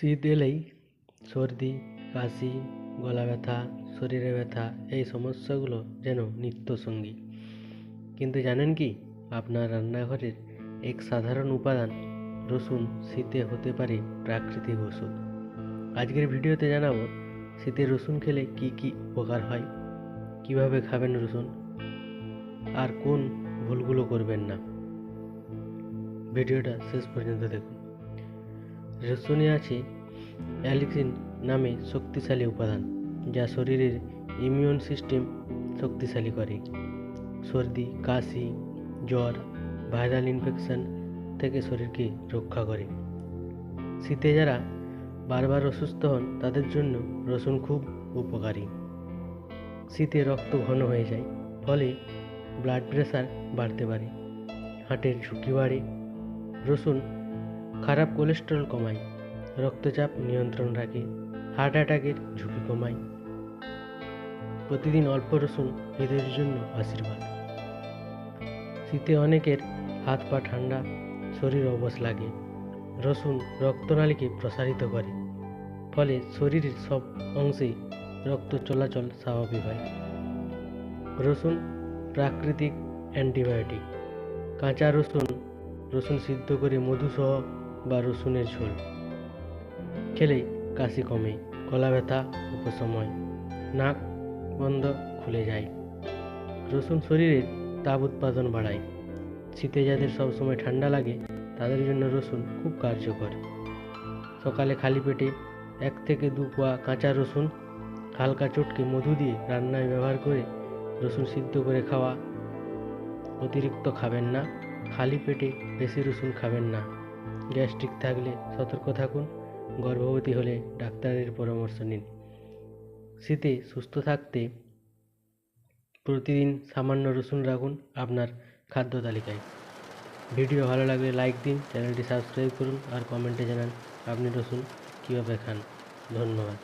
শীত এলেই সর্দি, কাশি, গলা ব্যথা, শরীরে ব্যথা, এই সমস্যাগুলো যেন নিত্যসঙ্গী। কিন্তু জানেন কি, আপনার রান্নাঘরের এক সাধারণ উপাদান রসুন শীতে হতে পারে প্রাকৃতিক ওষুধ। আজকের ভিডিওতে জানাব, শীতে রসুন খেলে কি কি উপকার হয়? কীভাবে খাবেন রসুন? আর কোন ভুলগুলো করবেন না? ভিডিওটা শেষ পর্যন্ত দেখুন। রসুনে আছে অ্যালিক্সিন নামে শক্তিশালী উপাদান, যা শরীরের ইমিউন সিস্টেম শক্তিশালী করে। সর্দি, কাশি, জ্বর ভাইরাল ইনফেকশন থেকে শরীরকে রক্ষা করে। শীতে যারা বারবার অসুস্থ হন, তাদের জন্য রসুন খুব উপকারী। শীতে রক্ত ঘন হয়ে যায়, ফলে ব্লাড প্রেশার বাড়তে পারে। হার্টের ঝুঁকি বাড়ে। রসুন খারাপ কোলেস্টেরল কমায়, রক্তচাপ নিয়ন্ত্রণ রাখে, হার্ট অ্যাটাকের ঝুঁকি কমায়। প্রতিদিন অল্প রসুন হৃদয়ের জন্য আশীর্বাদ। শীতে অনেকের হাত পা ঠান্ডা, শরীর অবশ লাগে। রসুন রক্তনালীকে প্রসারিত করে, ফলে শরীরের সব অংশেই রক্ত চলাচল স্বাভাবিক হয়। রসুন প্রাকৃতিক অ্যান্টিবায়োটিক। কাঁচা রসুন রসুন সিদ্ধ করে মধুসহ বা রসুনের ঝোল। খেলে কাশি কমে গলা ব্যথা উপশময় নাক বন্ধ খুলে যায়। রসুন শরীরের তাপ উৎপাদন বাড়ায়। শীতে যাদের সবসময় ঠান্ডা লাগে, তাদের জন্য রসুন খুব কার্যকর। সকালে খালি পেটে এক থেকে দু কোয়া কাঁচা রসুন, হালকা চটকে মধু দিয়ে রান্নায় ব্যবহার করে রসুন সিদ্ধ করে খাওয়া। অতিরিক্ত খাবেন না, খালি পেটে বেশি রসুন খাবেন না। গ্যাস্ট্রিক থাকলে সতর্ক থাকুন, গর্ভবতী হলে ডাক্তারের পরামর্শ নিন। শীতে সুস্থ থাকতে প্রতিদিন সামান্য রসুন রাখুন আপনার খাদ্য তালিকায়। ভিডিও ভালো লাগলে লাইক দিন, চ্যানেলটি সাবস্ক্রাইব করুন আর কমেন্টে জানান আপনি রসুন কীভাবে খান। ধন্যবাদ।